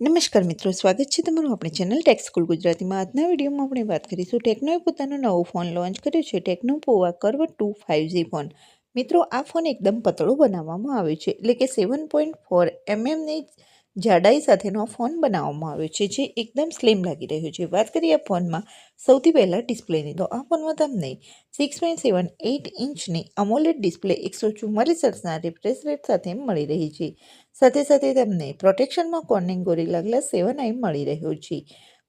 નમસ્કાર મિત્રો, સ્વાગત છે તમારું આપણી ચેનલ ટેક્સ સ્કૂલ ગુજરાતીમાં. આજના વિડીયોમાં આપણે વાત કરીશું ટેકનોએ પોતાનો નવો ફોન લોન્ચ કર્યો છે Tecno Pova Curve two five G phone મિત્રો, આ ફોન એકદમ પતળો બનાવવામાં આવ્યો છે, એટલે કે સેવન પોઈન્ટ ફોર એમએમની જાડાઈ સાથેનો ફોન બનાવવામાં આવ્યો છે, જે એકદમ સ્લિમ લાગી રહ્યો છે. વાત કરીએ ફોનમાં, સૌથી પહેલાં ડિસ્પ્લેની. તો આ ફોનમાં તમને સિક્સ પોઈન્ટ સેવન એઇટ ઇંચની અમોલેડ ડિસ્પ્લે એકસો ચુમ્માલીસ હર્ટ્ઝના રિફ્રેશ રેટ સાથે મળી રહી છે. સાથે સાથે તમને પ્રોટેક્શનમાં કોર્નિંગ ગોરીલા ગ્લાસ સેવન આઈ મળી રહ્યો છે.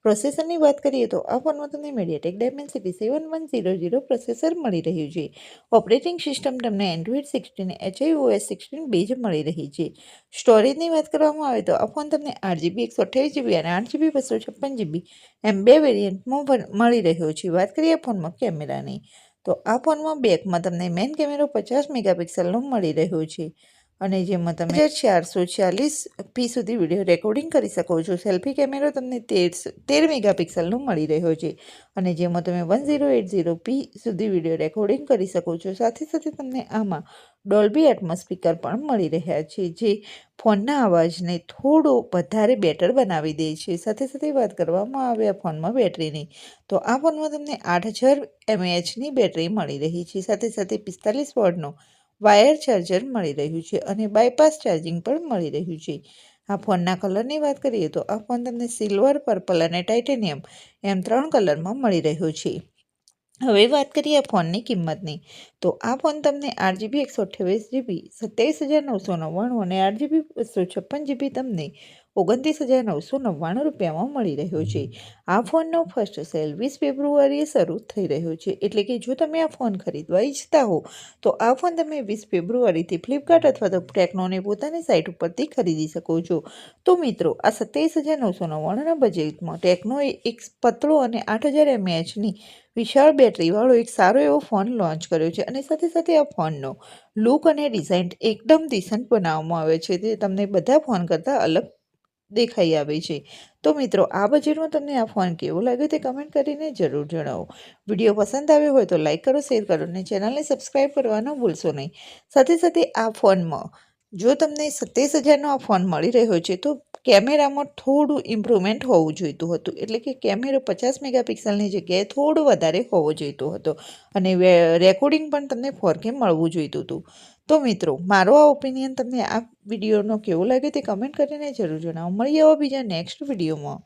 પ્રોસેસરની વાત કરીએ તો આ ફોનમાં તમને MediaTek Dimensity seven one zero zero processor મળી રહ્યું છે. ઓપરેટિંગ સિસ્ટમ તમને Android sixteen HiOS sixteen base મળી રહી છે. સ્ટોરેજની વાત કરવામાં આવે તો આ ફોન તમને આઠ જીબી એકસો અઠ્યાવીસ જીબી અને આઠ જીબી બસો છપ્પન જીબી એમ બે વેરિયન્ટમાં મળી રહ્યો છે. વાત કરીએ આ ફોનમાં કેમેરાની, તો આ ફોનમાં બેકમાં તમને મેઇન કેમેરો પચાસ મેગાપિક્સલનો મળી રહ્યો છે. અને જેમાં તમે ચારસો ચાલીસ પી સુધી વીડિયો રેકોર્ડિંગ કરી શકો છો. સેલ્ફી કેમેરો તમને તેર તેર મેગાપિક્સલનો મળી રહ્યો છે. અને જેમાં તમે one zero eight zero P સુધી વીડિયો રેકોર્ડિંગ કરી શકો છો. સાથે સાથે તમને આમાં ડોલ્બી એટમો સ્પીકર પણ મળી રહ્યા છે, જે ફોનના અવાજને થોડો વધારે બેટર બનાવી દે છે. સાથે સાથે વાત કરવામાં આવે આ ફોનમાં બેટરીની, તો આ ફોનમાં તમને આઠ હજાર એમએએચની બેટરી મળી રહી છે. સાથે સાથે પિસ્તાલીસ વોટનો વાયર ચાર્જર મળી રહ્યું છે અને બાયપાસ ચાર્જિંગ પણ મળી રહ્યું છે. આ ફોનના કલરની વાત કરીએ તો આ ફોન તમને સિલ્વર, પર્પલ અને ટાઇટેનિયમ એમ ત્રણ કલરમાં મળી રહ્યો છે. હવે વાત કરીએ આ ફોનની કિંમતની. તો આ ફોન તમને આઠ જીબી, એકસો અઠ્યાવીસ જીબી, સત્યાવીસ હજાર નવસો નવ્વાણું અને આઠ જીબી બસો છપ્પન જીબી તમને ઓગણત્રીસ હજાર નવસો નવ્વાણું રૂપિયામાં મળી રહ્યો છે. આ ફોનનો ફર્સ્ટ સેલ વીસ ફેબ્રુઆરીએ શરૂ થઈ રહ્યો છે. એટલે કે જો તમે આ ફોન ખરીદવા ઈચ્છતા હો, તો આ ફોન તમે વીસ ફેબ્રુઆરીથી ફ્લિપકાર્ટ અથવા તો ટેકનોને પોતાની સાઇટ ઉપરથી ખરીદી શકો છો. તો મિત્રો, આ સત્યાવીસ હજાર નવસો નવ્વાણુંના બજેટમાં ટેકનોએ એક પતળો અને આઠ હજાર એમએચની વિશાળ બેટરીવાળો એક સારો એવો ફોન લોન્ચ કર્યો છે. અને સાથે સાથે આ ફોનનો લુક અને ડિઝાઇન એકદમ ડિસન્ટ બનાવવામાં આવે છે. તે તમને બધા ફોન કરતાં અલગ દેખાઈ આવે છે. તો મિત્રો, આ બજેટમાં તમને આ ફોન કેવો લાગ્યો તે કમેન્ટ કરીને જરૂર જણાવો. વીડિયો પસંદ આવ્યો હોય તો લાઇક કરો શેર કરો અને ચેનલને સબસ્ક્રાઈબ કરવાનું ભૂલશો નહીં. સાથે સાથે આ ફોનમાં જો તમને સત્યાવીસ હજારનો આ ફોન મળી રહ્યો છે, તો કેમેરામાં થોડું ઇમ્પ્રુવમેન્ટ હોવું જોઈતું હતું. એટલે કે કેમેરો પચાસ મેગાપિક્સલની જગ્યાએ થોડો વધારે હોવો જોઈતો હતો. અને રેકોર્ડિંગ પણ તમને ફોરકે મળવું જોઈતું હતું. તો મિત્રો, મારો આ ઓપિનિયન તમને આ વિડીયોનો કેવો લાગ્યો તે કમેન્ટ કરીને જરૂર જણાવો. મળીએ આવા બીજા નેક્સ્ટ વિડીયોમાં